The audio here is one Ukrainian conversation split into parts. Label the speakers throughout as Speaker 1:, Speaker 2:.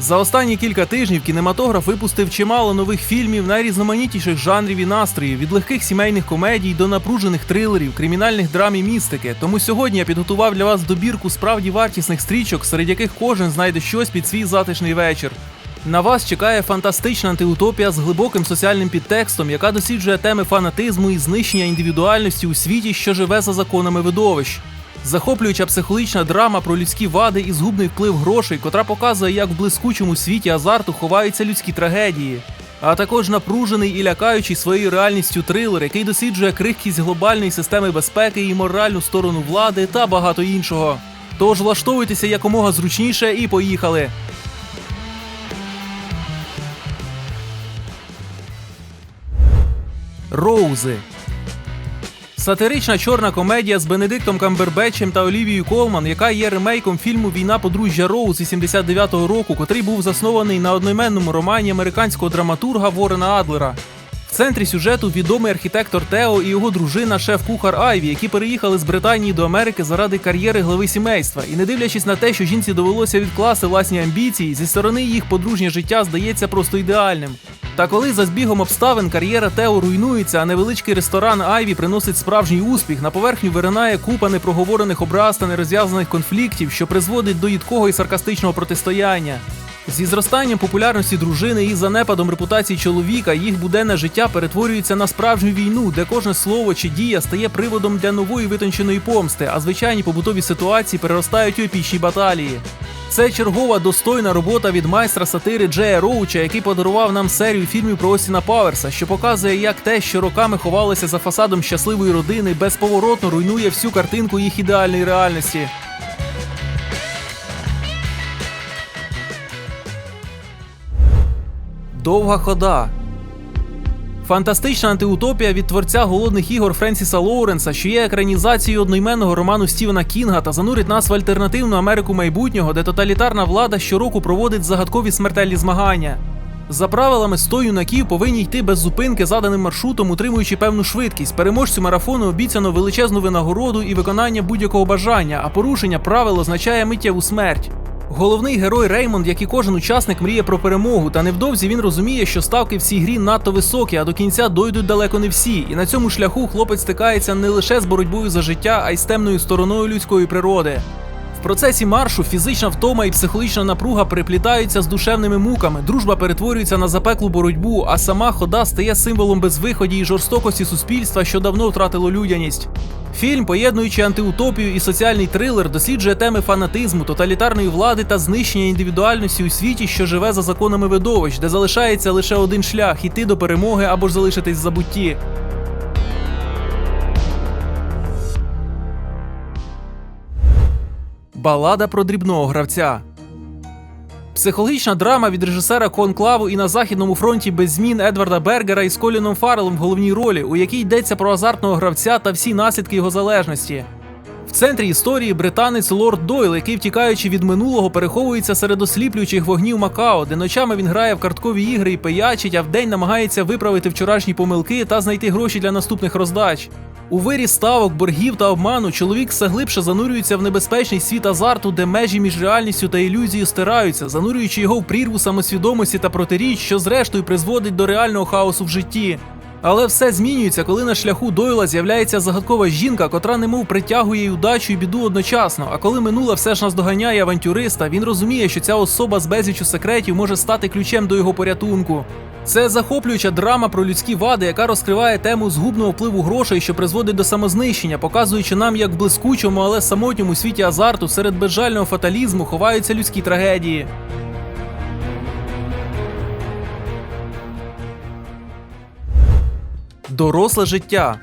Speaker 1: За останні кілька тижнів кінематограф випустив чимало нових фільмів найрізноманітніших жанрів і настроїв від легких сімейних комедій до напружених трилерів, кримінальних драм і містики. Тому сьогодні я підготував для вас добірку справді вартісних стрічок, серед яких кожен знайде щось під свій затишний вечір. На вас чекає фантастична антиутопія з глибоким соціальним підтекстом, яка досліджує теми фанатизму і знищення індивідуальності у світі, що живе за законами видовищ. Захоплююча психологічна драма про людські вади і згубний вплив грошей, котра показує, як в блискучому світі азарту ховаються людські трагедії. А також напружений і лякаючий своєю реальністю трилер, який досліджує крихкість глобальної системи безпеки і моральну сторону влади та багато іншого. Тож влаштовуйтеся якомога зручніше і поїхали. Роузи. Сатирична чорна комедія з Бенедиктом Камбербечем та Олівією Колман, яка є ремейком фільму Війна подружжя Роуз із 79-го року, котрий був заснований на одноіменному романі американського драматурга Ворена Адлера. В центрі сюжету відомий архітектор Тео і його дружина, шеф-кухар Айві, які переїхали з Британії до Америки заради кар'єри глави сімейства. І не дивлячись на те, що жінці довелося відкласти власні амбіції, зі сторони їх подружнє життя здається просто ідеальним. Та коли за збігом обставин кар'єра Тео руйнується, а невеличкий ресторан Айві приносить справжній успіх, на поверхню виринає купа непроговорених образ та нерозв'язаних конфліктів, що призводить до їдкого і саркастичного протистояння. Зі зростанням популярності дружини і занепадом репутації чоловіка їх буденне життя перетворюється на справжню війну, де кожне слово чи дія стає приводом для нової витонченої помсти, а звичайні побутові ситуації переростають у епічні баталії. Це чергова достойна робота від майстра сатири Джея Роуча, який подарував нам серію фільмів про Остіна Паверса, що показує, як те, що роками ховалося за фасадом щасливої родини, безповоротно руйнує всю картинку їх ідеальної реальності. Довга хода. Фантастична антиутопія від творця голодних ігор Френсіса Лоуренса, що є екранізацією одноіменного роману Стівена Кінга та занурить нас в альтернативну Америку майбутнього, де тоталітарна влада щороку проводить загадкові смертельні змагання. За правилами 100 юнаків повинні йти без зупинки заданим маршрутом, утримуючи певну швидкість. Переможцю марафону обіцяно величезну винагороду і виконання будь-якого бажання, а порушення правил означає миттєву смерть. Головний герой Реймонд, як і кожен учасник, мріє про перемогу, та невдовзі він розуміє, що ставки в цій грі надто високі, а до кінця дойдуть далеко не всі. І на цьому шляху хлопець стикається не лише з боротьбою за життя, а й з темною стороною людської природи. В процесі маршу фізична втома і психологічна напруга переплітаються з душевними муками. Дружба перетворюється на запеклу боротьбу, а сама хода стає символом безвиході і жорстокості суспільства, що давно втратило людяність. Фільм, поєднуючи антиутопію і соціальний трилер, досліджує теми фанатизму, тоталітарної влади та знищення індивідуальності у світі, що живе за законами видовищ, де залишається лише один шлях іти до перемоги або ж залишитись в забутті. Балада про дрібного гравця. Психологічна драма від режисера Конклаву і на західному фронті без змін Едварда Бергера із Коліном Фаррелом в головній ролі, у якій йдеться про азартного гравця та всі наслідки його залежності. В центрі історії британець Лорд Дойл, який, втікаючи від минулого, переховується серед осліплюючих вогнів Макао, де ночами він грає в карткові ігри і пиячить, а вдень намагається виправити вчорашні помилки та знайти гроші для наступних роздач. У вирі ставок, боргів та обману чоловік все глибше занурюється в небезпечний світ азарту, де межі між реальністю та ілюзією стираються, занурюючи його в прірву самосвідомості та протиріч, що зрештою призводить до реального хаосу в житті. Але все змінюється, коли на шляху Дойла з'являється загадкова жінка, котра немов притягує й удачу і біду одночасно. А коли минула все ж наздоганяє авантюриста, він розуміє, що ця особа з безлічю секретів може стати ключем до його порятунку. Це захоплююча драма про людські вади, яка розкриває тему згубного впливу грошей, що призводить до самознищення, показуючи нам, як в блискучому, але самотньому світі азарту серед безжального фаталізму ховаються людські трагедії. Доросле життя.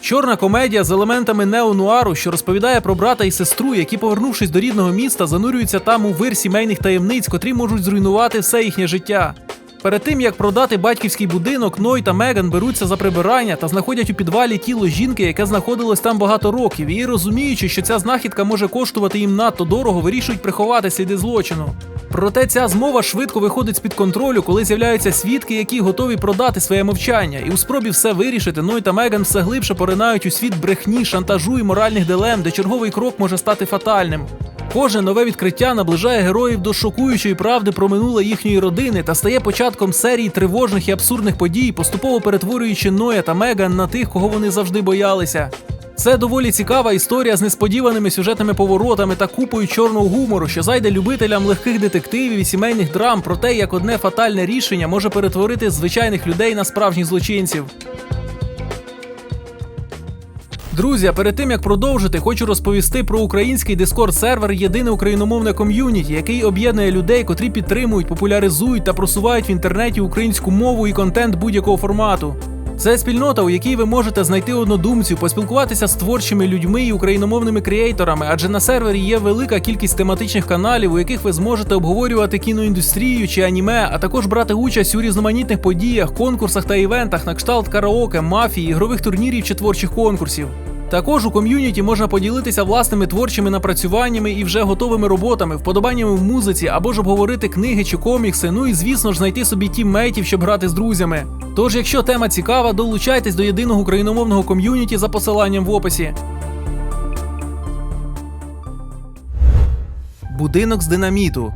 Speaker 1: Чорна комедія з елементами неонуару, що розповідає про брата і сестру, які, повернувшись до рідного міста, занурюються там у вир сімейних таємниць, котрі можуть зруйнувати все їхнє життя. Перед тим як продати батьківський будинок, Ной та Меган беруться за прибирання та знаходять у підвалі тіло жінки, яке знаходилось там багато років, і розуміючи, що ця знахідка може коштувати їм надто дорого, вирішують приховати сліди злочину. Проте ця змова швидко виходить з під контролю, коли з'являються свідки, які готові продати своє мовчання. І у спробі все вирішити, Ной та Меган все глибше поринають у світ брехні, шантажу і моральних дилем, де черговий крок може стати фатальним. Кожне нове відкриття наближає героїв до шокуючої правди про минуле їхньої родини та стає початком серії тривожних і абсурдних подій, поступово перетворюючи Ноя та Меган на тих, кого вони завжди боялися. Це доволі цікава історія з несподіваними сюжетними поворотами та купою чорного гумору, що зайде любителям легких детективів і сімейних драм про те, як одне фатальне рішення може перетворити звичайних людей на справжніх злочинців. Друзі, а перед тим як продовжити, хочу розповісти про український дискорд сервер Єдине україномовне ком'юніті, який об'єднує людей, котрі підтримують, популяризують та просувають в інтернеті українську мову і контент будь-якого формату. Це спільнота, у якій ви можете знайти однодумців, поспілкуватися з творчими людьми і україномовними креаторами, адже на сервері є велика кількість тематичних каналів, у яких ви зможете обговорювати кіноіндустрію чи аніме, а також брати участь у різноманітних подіях, конкурсах та івентах на кшталт караоке, мафії, ігрових турнірів чи творчих конкурсів. Також у ком'юніті можна поділитися власними творчими напрацюваннями і вже готовими роботами, вподобаннями в музиці або ж обговорити книги чи комікси. Ну і звісно ж знайти собі тіммейтів, щоб грати з друзями. Тож, якщо тема цікава, долучайтесь до єдиного україномовного ком'юніті за посиланням в описі. Будинок з динаміту.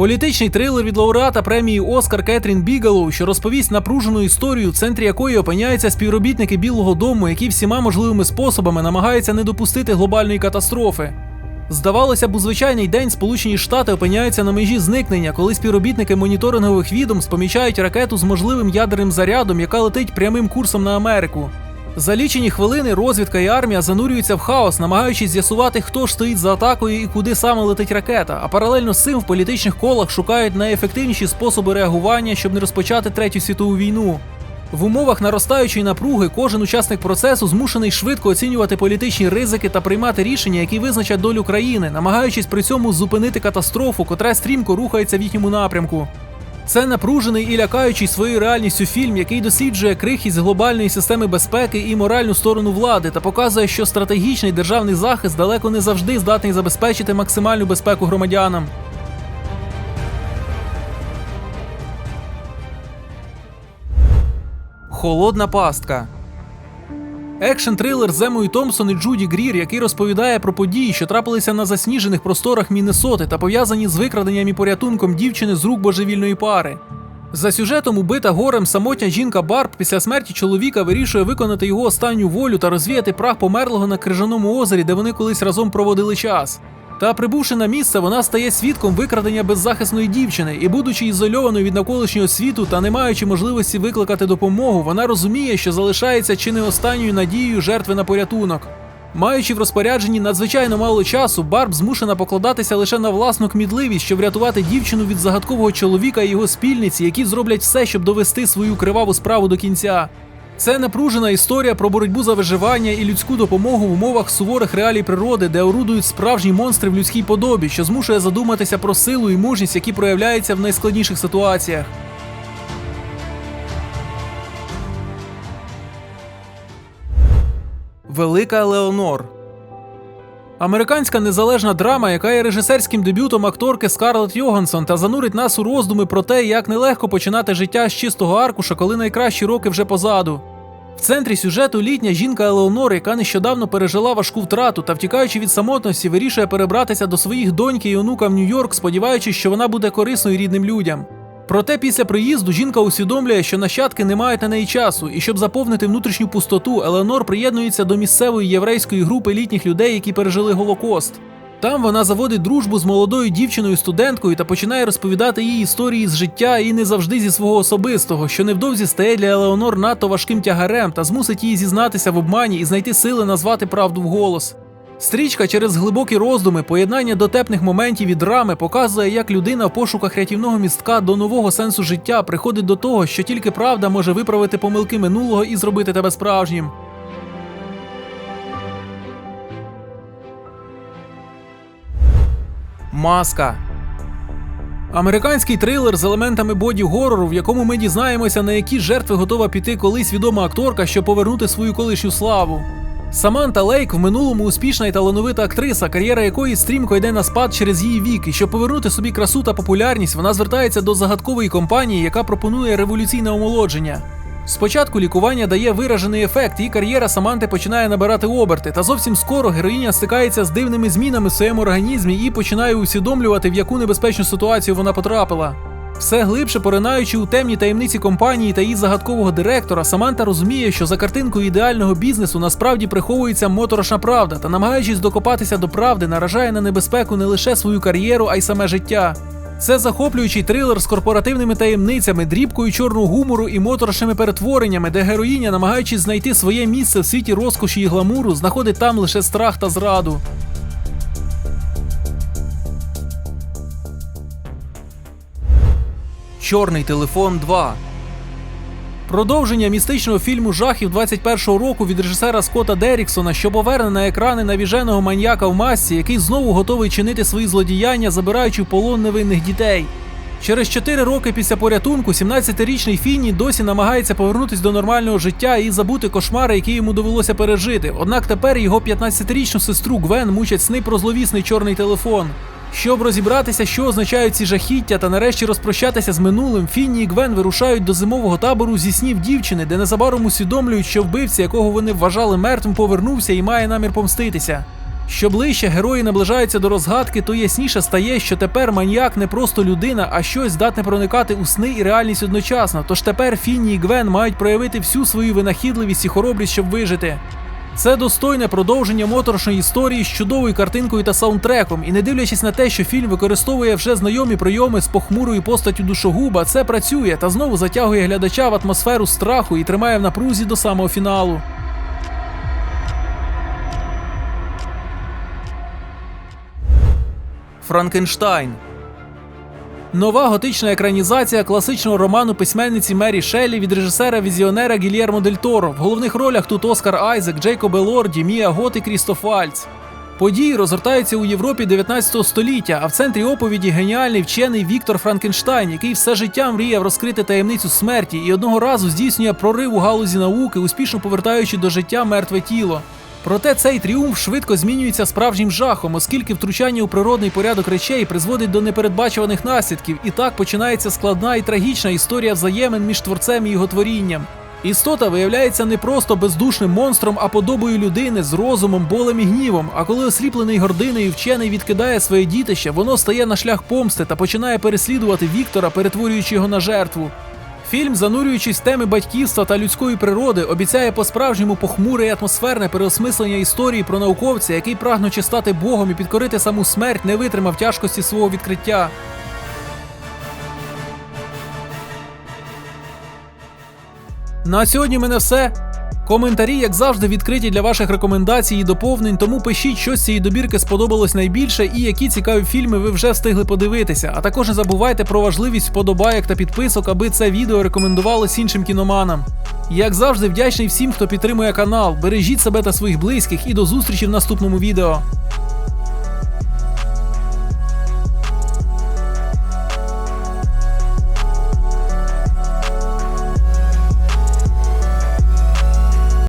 Speaker 1: Політичний трилер від лауреата премії Оскар Кетрін Бігалоу, що розповість напружену історію, в центрі якої опиняються співробітники Білого Дому, які всіма можливими способами намагаються не допустити глобальної катастрофи. Здавалося б, у звичайний день Сполучені Штати опиняються на межі зникнення, коли співробітники моніторингових відомств помічають ракету з можливим ядерним зарядом, яка летить прямим курсом на Америку. За лічені хвилини розвідка і армія занурюються в хаос, намагаючись з'ясувати, хто ж стоїть за атакою і куди саме летить ракета. А паралельно з цим в політичних колах шукають найефективніші способи реагування, щоб не розпочати третю світову війну. В умовах наростаючої напруги кожен учасник процесу змушений швидко оцінювати політичні ризики та приймати рішення, які визначать долю країни, намагаючись при цьому зупинити катастрофу, котра стрімко рухається в їхньому напрямку. Це напружений і лякаючий своєю реальністю фільм, який досліджує крихість глобальної системи безпеки і моральну сторону влади та показує, що стратегічний державний захист далеко не завжди здатний забезпечити максимальну безпеку громадянам. Холодна пастка. Екшн трилер з Емою Томпсон і Джуді Грір, який розповідає про події, що трапилися на засніжених просторах Міннесоти та пов'язані з викраденням і порятунком дівчини з рук божевільної пари. За сюжетом убита горем самотня жінка Барб після смерті чоловіка вирішує виконати його останню волю та розвіяти прах померлого на крижаному озері, де вони колись разом проводили час. Та прибувши на місце, вона стає свідком викрадення беззахисної дівчини, і, будучи ізольованою від навколишнього світу та не маючи можливості викликати допомогу, вона розуміє, що залишається чи не останньою надією жертви на порятунок. Маючи в розпорядженні надзвичайно мало часу, Барб змушена покладатися лише на власну кмідливість, щоб врятувати дівчину від загадкового чоловіка і його спільниці, які зроблять все, щоб довести свою криваву справу до кінця. Це напружена історія про боротьбу за виживання і людську допомогу в умовах суворих реалій природи, де орудують справжні монстри в людській подобі, що змушує задуматися про силу і мужність, які проявляються в найскладніших ситуаціях. Велика Леонор. Американська незалежна драма, яка є режисерським дебютом акторки Скарлетт Йогансон, та занурить нас у роздуми про те, як нелегко починати життя з чистого аркуша, коли найкращі роки вже позаду. В центрі сюжету літня жінка Елеонор, яка нещодавно пережила важку втрату та, втікаючи від самотності, вирішує перебратися до своїх доньки і онука в Нью-Йорк, сподіваючись, що вона буде корисною рідним людям. Проте після приїзду жінка усвідомлює, що нащадки не мають на неї часу, і щоб заповнити внутрішню пустоту, Елеонор приєднується до місцевої єврейської групи літніх людей, які пережили Голокост. Там вона заводить дружбу з молодою дівчиною-студенткою та починає розповідати їй історії з життя і не завжди зі свого особистого, що невдовзі стає для Елеонор надто важким тягарем та змусить її зізнатися в обмані і знайти сили назвати правду вголос. Стрічка через глибокі роздуми, поєднання дотепних моментів і драми показує, як людина в пошуках рятівного містка до нового сенсу життя приходить до того, що тільки правда може виправити помилки минулого і зробити тебе справжнім. Маска. Американський трилер з елементами боді горору, в якому ми дізнаємося, на які жертви готова піти колись відома акторка, щоб повернути свою колишню славу. Саманта Лейк в минулому успішна і талановита актриса, кар'єра якої стрімко йде на спад через її вік, і щоб повернути собі красу та популярність, вона звертається до загадкової компанії, яка пропонує революційне омолодження. Спочатку лікування дає виражений ефект, і кар'єра Саманти починає набирати оберти. Та зовсім скоро героїня стикається з дивними змінами в своєму організмі і починає усвідомлювати, в яку небезпечну ситуацію вона потрапила. Все глибше поринаючи у темні таємниці компанії та її загадкового директора, Саманта розуміє, що за картинкою ідеального бізнесу насправді приховується моторошна правда та, намагаючись докопатися до правди, наражає на небезпеку не лише свою кар'єру, а й саме життя. Це захоплюючий трилер з корпоративними таємницями, дрібкою чорного гумору і моторошними перетвореннями, де героїня, намагаючись знайти своє місце в світі розкоші і гламуру, знаходить там лише страх та зраду. Чорний телефон 2 Продовження містичного фільму жахів 21-го року від режисера Скотта Деріксона, що поверне на екрани навіженого маньяка в масці, який знову готовий чинити свої злодіяння, забираючи в полон невинних дітей. Через 4 роки після порятунку 17-річний Фінні досі намагається повернутися до нормального життя і забути кошмари, які йому довелося пережити. Однак тепер його 15-річну сестру Гвен мучать сни про зловісний чорний телефон. Щоб розібратися, що означають ці жахіття, та нарешті розпрощатися з минулим, Фінні і Гвен вирушають до зимового табору зі снів дівчини, де незабаром усвідомлюють, що вбивця, якого вони вважали мертвим, повернувся і має намір помститися. Що ближче герої наближаються до розгадки, то ясніше стає, що тепер маньяк не просто людина, а щось здатне проникати у сни і реальність одночасно. Тож тепер Фінні і Гвен мають проявити всю свою винахідливість і хоробрість, щоб вижити. Це достойне продовження моторошної історії з чудовою картинкою та саундтреком, і не дивлячись на те, що фільм використовує вже знайомі прийоми з похмурою постаттю душогуба, це працює та знову затягує глядача в атмосферу страху і тримає в напрузі до самого фіналу. Франкенштайн Нова готична екранізація класичного роману письменниці Мері Шеллі від режисера-візіонера Гільєрмо Дель Торо. В головних ролях тут Оскар Айзек, Джейкоб Елорді, Мія Гот і Крістоф Вальц. Події розгортаються у Європі 19 століття, а в центрі оповіді геніальний вчений Віктор Франкенштайн, який все життя мріяв розкрити таємницю смерті і одного разу здійснює прорив у галузі науки, успішно повертаючи до життя мертве тіло. Проте цей тріумф швидко змінюється справжнім жахом, оскільки втручання у природний порядок речей призводить до непередбачуваних наслідків, і так починається складна і трагічна історія взаємин між творцем і його творінням. Істота виявляється не просто бездушним монстром, а подобою людини з розумом, болем і гнівом. А коли осліплений гординою вчений відкидає своє дітище, воно стає на шлях помсти та починає переслідувати Віктора, перетворюючи його на жертву. Фільм, занурюючись в теми батьківства та людської природи, обіцяє по-справжньому похмуре і атмосферне переосмислення історії про науковця, який, прагнучи стати Богом і підкорити саму смерть, не витримав тяжкості свого відкриття. На сьогодні в мене все. Коментарі, як завжди, відкриті для ваших рекомендацій і доповнень, тому пишіть, що з цієї добірки сподобалось найбільше і які цікаві фільми ви вже встигли подивитися. А також не забувайте про важливість вподобайок та підписок, аби це відео рекомендувалось іншим кіноманам. Як завжди, вдячний всім, хто підтримує канал. Бережіть себе та своїх близьких і до зустрічі в наступному відео.